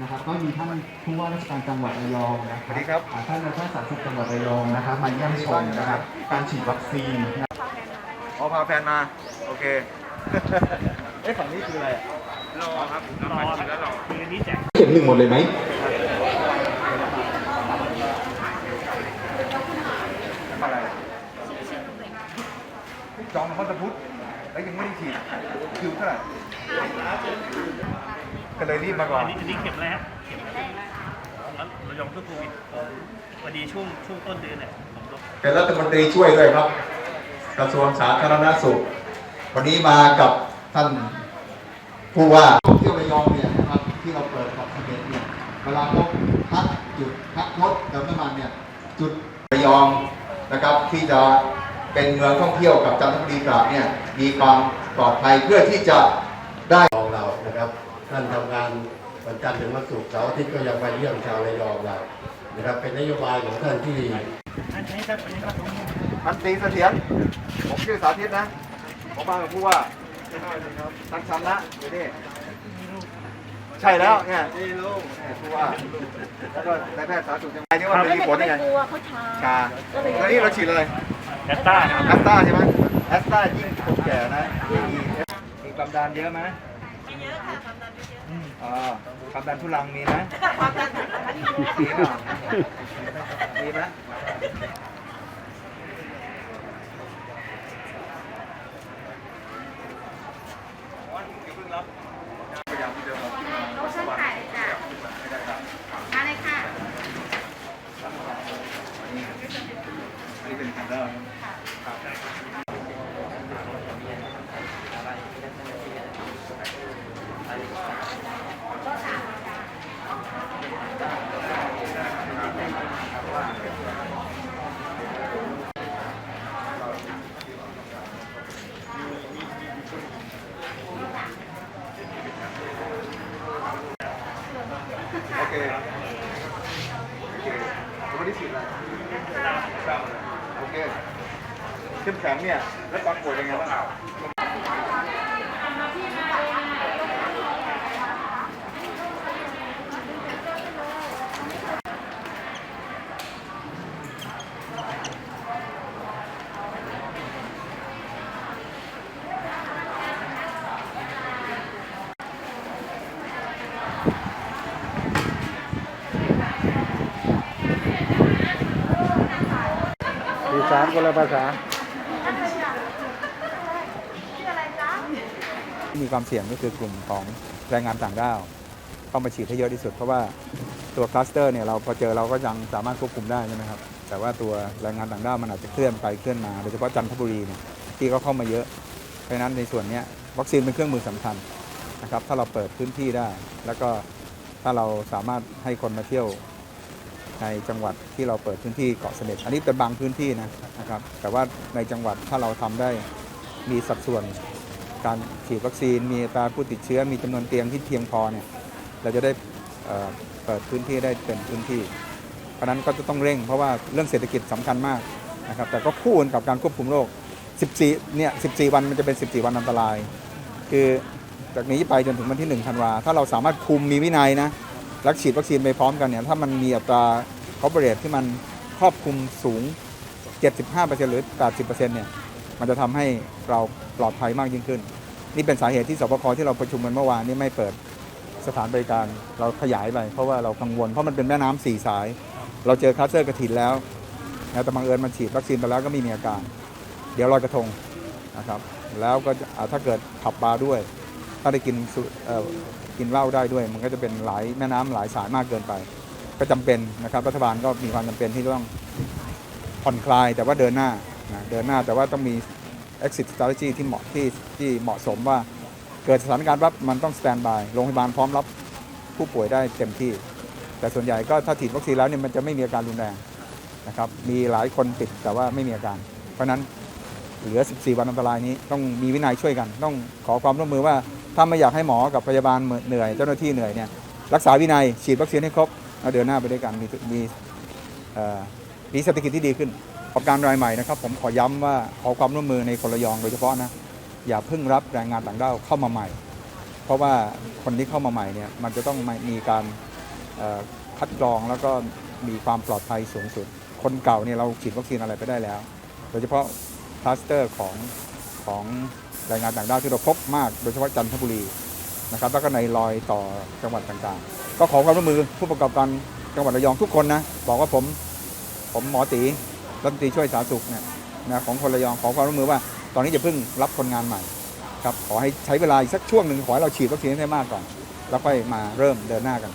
นะครับก็มีท่านผู้ว่าราชการจังหวัดระยองนะคสวัรับสดีครับอ่าท่านนายแพทย์สาธารณสุขจังหวัดระยองนะครับมาเยี่ยมชมนะครับการฉีดวัคซีนนะครับอ๋อพาแฟนมา โอเคเอ๊ะฝั่งนี้คืออะไรอะรอครับรอแล้วรอคืออันนี้แจกเข็มหนึ่งหมดเลยไหมอะไรจองเขาจะพุทธแล้วยังไม่ได้ฉีดคิวเท่าไหร่ ก็เลยรีบมาก่ออันนนี้อันนี้เข็มแรกเข็มแรกแล้วเรายองช่วงโควิดผมพอดีช่วงช่วงต้นเดือนเนี่ยผมก็เป็นรัฐมนตรีช่วยด้วยครับ กระทรวงสาธารณสุข วันนี้มากับท่านผู้ว่าท่องเที่ยวระยองเนี่ยนะครับที่เราเปิดกับสิบเอ็ดเนี่ยเวลาเขาพักจุดพักรถเติมน้ำมันเนี่ยจุดระยองนะครับที่จะเป็นเมืองท่องเที่ยวกับจันทบุรีตราดเนี่ยมีความปลอดภัยเพื่อที่จะได้ของเรานะครับ ท่านทำงานวันจันทร์ถึงวันศุกร์เสาร์อาทิตย์ก็ยังมาเยี่ยมชาวระยองเรานะครับเป็นนโยบายของท่านที่อันนี้ครับอันนี้ครับพันตรีเสถียรผมชื่อสาธิตนะผมมากับผู้ว่าท่านชำนะอยู่นี่ใช่แล้วเนี่ยนี่ลูกเนี่ยผู้ว่าแล้วก็นายแพทย์สาธารณสุขจังหวัดนี่ว่ามันมีผลยังไงกลัวเขาชาชาแล้วนี่เราฉีดอะไรแอตต้าครับแอสตาใช่ไหมแอสตายิ่งคนแก่นะยิ่งมีมีความดันเยอะไหมไม่เยอะค่ะความดันไม่เยอะอ๋อความดันทุลังมีไหมความดันถึงแล้วนี่มีเปล่ามีไหมเขาช่างถ่ายเลยจ้ะมาเลยค่ะนี่เป็นคันเดอร์ เคโอเควันนี้ฉีดอะไรโอเคเข้มแข็งเนี่ย แล้วตอนป่วยเป็นไงบ้าง สื่อสารคนละภาษา มีความเสี่ยงก็คือกลุ่มของแรงงานต่างด้าวเข้ามาฉีดให้เยอะที่สุด เพราะว่าตัวคลัสเตอร์เนี่ยเราพอเจอเราก็ยังสามารถควบคุมได้ใช่ไหมครับ แต่ว่าตัวแรงงานต่างด้าวมันอาจจะเคลื่อนไปเคลื่อนมาโดยเฉพาะจันทบุรีเนี่ยที่เขาเข้ามาเยอะ เพราะฉะนั้นในส่วนเนี้ยวัคซีนเป็นเครื่องมือสำคัญนะครับ ถ้าเราเปิดพื้นที่ได้ แล้วก็ถ้าเราสามารถให้คนมาเที่ยว ในจังหวัดที่เราเปิดพื้นที่เกาะเสม็ดอันนี้เป็นบางพื้นที่นะนะครับ แต่ว่าในจังหวัดถ้าเราทำได้มีสัดส่วนการฉีดวัคซีน มีตราผู้ติดเชื้อมีจำนวนเตียงที่เพียงพอเนี่ยเราจะได้เเปิดพื้นที่ได้เป็นพื้นที่ เพราะนั้นก็จะต้องเร่งเพราะว่าเรื่องเศรษฐกิจสำคัญมากนะครับ แต่ก็คู่กันกับการควบคุมโรค 14 เนี่ย 14 วันมันจะเป็น 14 วันอันตราย คือจากนี้ไปจนถึงวันที่1ธันวาถ้าเราสามารถคุมมีวินัยนะ แล้วฉีดวัคซีนไปพร้อมกันเนี่ยถ้ามันมีอัตราคอร์เบรทที่มันครอบคลุมสูง 75%หรือ 80%เนี่ยมันจะทำให้เราปลอดภัยมากยิ่งขึ้น นี่เป็นสาเหตุที่สบคที่เราประชุมกันเมื่อวานนี่ไม่เปิดสถานบริการเราขยายไป เพราะว่าเรากังวลเพราะมันเป็นแม่น้ำสี่สาย เราเจอคลัสเตอร์กระถินแล้วแต่บังเอิญมันฉีดวัคซีนไปแล้วก็ไมีมีอาการ เดี๋ยวลอยกระทงนะครับแล้วก็ถ้าเกิดขับบาร์ด้วย ถ้าได้กินเอ่อกินเหล้าได้ด้วย มันก็จะเป็นหลายแม่น้ำหลายสายมากเกินไป ก็จำเป็นนะครับรัฐบาลก็มีความจำเป็นที่ต้องผ่อนคลายแต่ว่าเดินหน้านะเดินหน้าแต่ว่าต้องมี exit strategy ที่เหมาะที่ที่เหมาะสมว่าเกิดสถานการณ์ปั๊บมันต้อง stand by โรงพยาบาลพร้อมรับผู้ป่วยได้เต็มที่ แต่ส่วนใหญ่ก็ถ้าฉีดวัคซีนแล้วเนี่ยมันจะไม่มีอาการรุนแรงนะครับมีหลายคนติดแต่ว่าไม่มีอาการ เพราะฉะนั้นเหลือ 14 วันอันตรายนี้ต้องมีวินัยช่วยกัน ต้องขอความร่วมมือว่า ถ้าไม่อยากให้หมอกับพยาบาลเหนื่อย เจ้าหน้าที่เหนื่อยเนี่ยรักษาวินัยฉีดวัคซีนให้ครบแล้วเดินหน้าไปด้วยกันมีมีมีเศรษฐกิจที่ดีขึ้นประกอบการรายใหม่นะครับ ผมขอย้ำว่าขอความร่วมมือในคนระยองโดยเฉพาะนะอย่าเพิ่งรับแรงงานต่างด้าวเข้ามาใหม่ เพราะว่าคนที่เข้ามาใหม่เนี่ยมันจะต้องมีการคัดกรองแล้วก็มีความปลอดภัยสูงสุด คนเก่าเนี่ยเราฉีดวัคซีนอะไรไปได้แล้ว โดยเฉพาะคลัสเตอร์ของของ แรงงานต่างด้าวที่เราพบมากโดยเฉพาะจันทบุรีนะครับแล้วก็ในรอยต่อจังหวัดต่างๆ ก็ขอความร่วมมือผู้ประกอบการจังหวัดระยองทุกคนนะบอกว่าผมผมหมอตีรัฐมนตรีช่วยสาธารณสุขเนี่ยนะของคนระยองขอความร่วมมือว่า ตอนนี้จะเพิ่งรับคนงานใหม่ครับขอให้ใช้เวลาอีกสักช่วงหนึ่งขอให้เราฉีดวัคซีนให้ได้มากก่อน แล้วค่อยมาเริ่มเดินหน้ากัน